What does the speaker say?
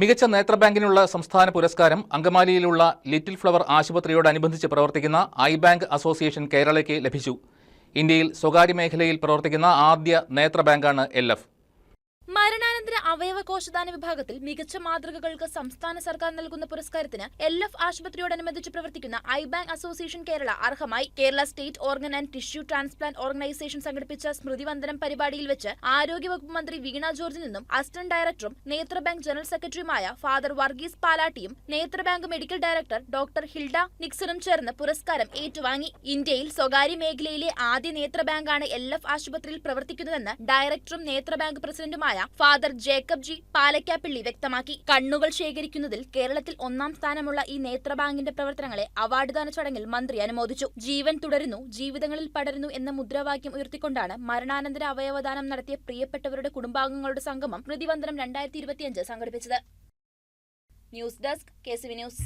മികച്ച നേത്രബാങ്കിനുള്ള സംസ്ഥാന പുരസ്കാരം അങ്കമാലിയിലുള്ള ലിറ്റിൽ ഫ്ലവർ ആശുപത്രിയോടനുബന്ധിച്ച് പ്രവർത്തിക്കുന്ന ഐ ബാങ്ക് അസോസിയേഷൻ കേരളയ്ക്ക് ലഭിച്ചു. ഇന്ത്യയിൽ സ്വകാര്യ മേഖലയിൽ പ്രവർത്തിക്കുന്ന ആദ്യ നേത്രബാങ്കാണ് എൽ എഫ്. മരണാനന്തര അവയവ കോശദാന വിഭാഗത്തിൽ മികച്ച മാതൃകകൾക്ക് സംസ്ഥാന സർക്കാർ നൽകുന്ന പുരസ്കാരത്തിന് എൽ എഫ് ആശുപത്രിയോടനുബന്ധിച്ച് പ്രവർത്തിക്കുന്ന I bank association Kerala അർഹമായി Kerala state organ and tissue transplant organisation സംഘടിപ്പിച്ച സ്മൃതിവന്ദനം പരിപാടിയിൽ വെച്ച് ആരോഗ്യവകുപ്പ് മന്ത്രി വീണ ജോർജിൽ നിന്നും അസിസ്റ്റന്റ് ഡയറക്ടറും നേത്രബാങ്ക് ജനറൽ സെക്രട്ടറിയുമായ ഫാദർ വർഗീസ് പാലാട്ടിയും നേത്രബാങ്ക് മെഡിക്കൽ ഡയറക്ടർ ഡോക്ടർ ഹിൽഡ നിക്സണും ചേർന്ന് പുരസ്കാരം ഏറ്റുവാങ്ങി. ഇന്ത്യയിൽ സ്വകാര്യ മേഖലയിലെ ആദ്യ നേത്രബാങ്കാണ് എൽ എഫ് ആശുപത്രിയിൽ പ്രവർത്തിക്കുന്നതെന്ന് ഡയറക്ടറും നേത്രബാങ്ക് പ്രസിഡന്റുമായ ഫാദർ ജേക്കബ് ജി പാലക്കാപ്പിള്ളി വ്യക്തമാക്കി. കണ്ണുകൾ ശേഖരിക്കുന്നതിൽ കേരളത്തിൽ ഒന്നാം സ്ഥാനമുള്ള ഈ നേത്രബാങ്കിന്റെ പ്രവർത്തനങ്ങളെ അവാർഡ്ദാന ചടങ്ങിൽ മന്ത്രി അനുമോദിച്ചു. ജീവൻ തുടരുന്നു ജീവിതങ്ങളിൽ പടരുന്നു എന്ന മുദ്രാവാക്യം ഉയർത്തിക്കൊണ്ടാണ് മരണാനന്തര അവയവദാനം നടത്തിയ പ്രിയപ്പെട്ടവരുടെ കുടുംബാംഗങ്ങളുടെ സംഗമം പ്രതിവന്ധനം രണ്ടായിരത്തി സംഘടിപ്പിച്ചത്. News desk K news.